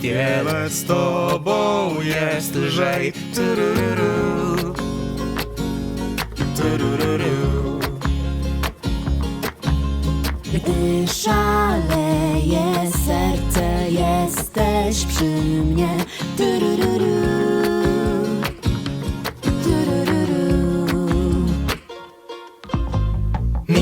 wiele z tobą jest lżej. Turururu. Turururu. Gdy szaleje serce, jesteś przy mnie.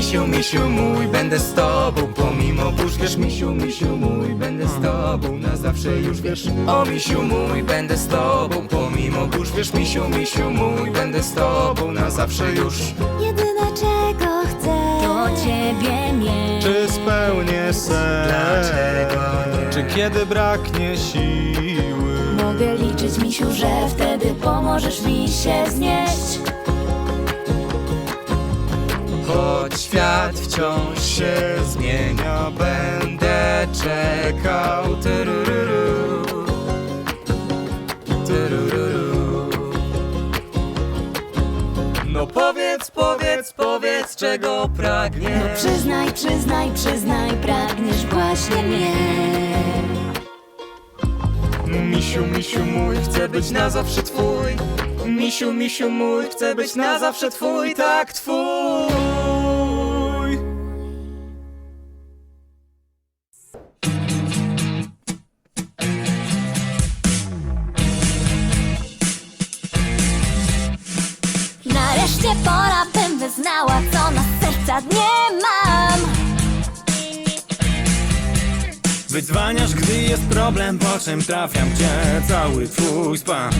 Misiu, misiu mój, będę z tobą Pomimo burz, wiesz, misiu, misiu mój Będę z tobą, na zawsze już wiesz O misiu mój, będę z tobą Pomimo burz, wiesz, misiu, misiu mój Będę z tobą, na zawsze już Jedyne czego chcę, to ciebie mieć. Czy spełnię sen? Dlaczego nie? Czy kiedy braknie siły? Mogę liczyć, misiu, że wtedy pomożesz mi się znieść. Świat wciąż się zmienia Będę czekał Turururu. Turururu. No powiedz, powiedz, powiedz czego pragniesz No przyznaj, przyznaj, przyznaj, pragniesz właśnie mnie. Misiu, misiu mój, chcę być na zawsze twój Misiu, misiu mój, chcę być na zawsze twój Tak twój wyznała, co na serca nie mam. Wydzwaniasz, gdy jest problem, po czym trafiam cię cały twój spam.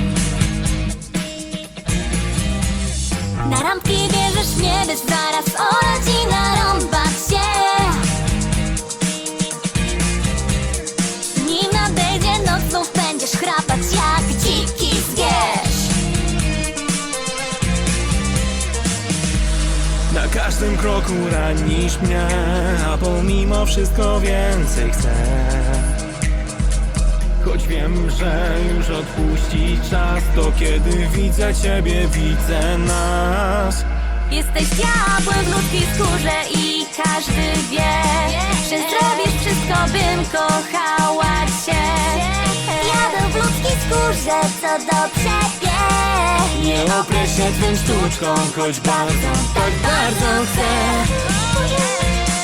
Na randki bierzesz mnie, byś zaraz orać Każdym kroku ranisz mnie, a pomimo wszystko więcej chcę. Choć wiem, że już odpuści czas, to kiedy widzę ciebie, widzę nas. Jesteś diabłem w ludzkiej skórze i każdy wie, że zrobisz wszystko, bym kochała cię. Diabeł w ludzkiej skórze, co dobrze się twym sztuczkom, choć bardzo, tak bardzo chcę.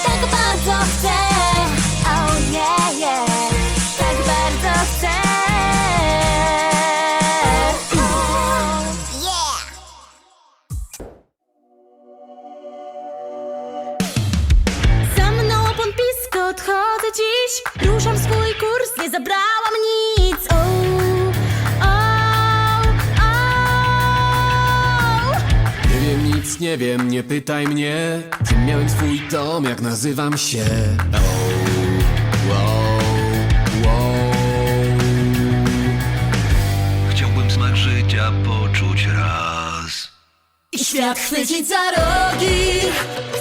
Tak bardzo chcę, oh yeah, yeah, tak bardzo chcę. Yeah. Za mną odchodzę dziś nic, nie wiem, nie pytaj mnie. Kim miałem swój dom, jak nazywam się? Oh, wow, wow. Chciałbym smak życia poczuć raz. I świat chwycić za rogi.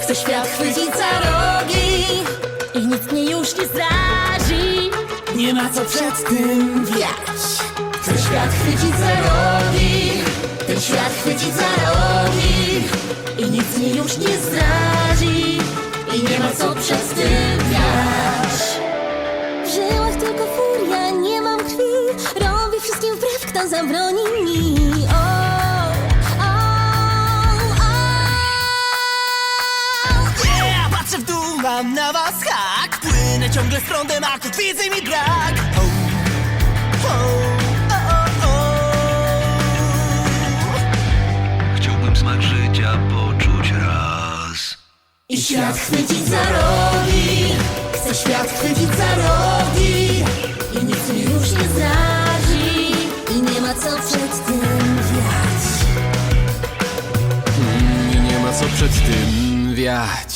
Chcę świat chwycić za rogi. I nic mnie już nie zrazi Nie ma co przed tym wiać Chcę świat chwycić za rogi Ten świat chwycić za rogi I nic mnie już nie zrazi I nie ma co tym wiać W żyłach tylko furia, nie mam krwi. Robię wszystkim wbrew, kto zabroni mi. O, o, o. Yeah, patrzę w dół, mam na was hak. Płynę ciągle z prądem, a kotwicy mi brak świat chwycić za rogi. Chcę świat chwycić za rogi. I nic mi już nie zrazi I nie ma co przed tym wiać. I nie ma co przed tym wiać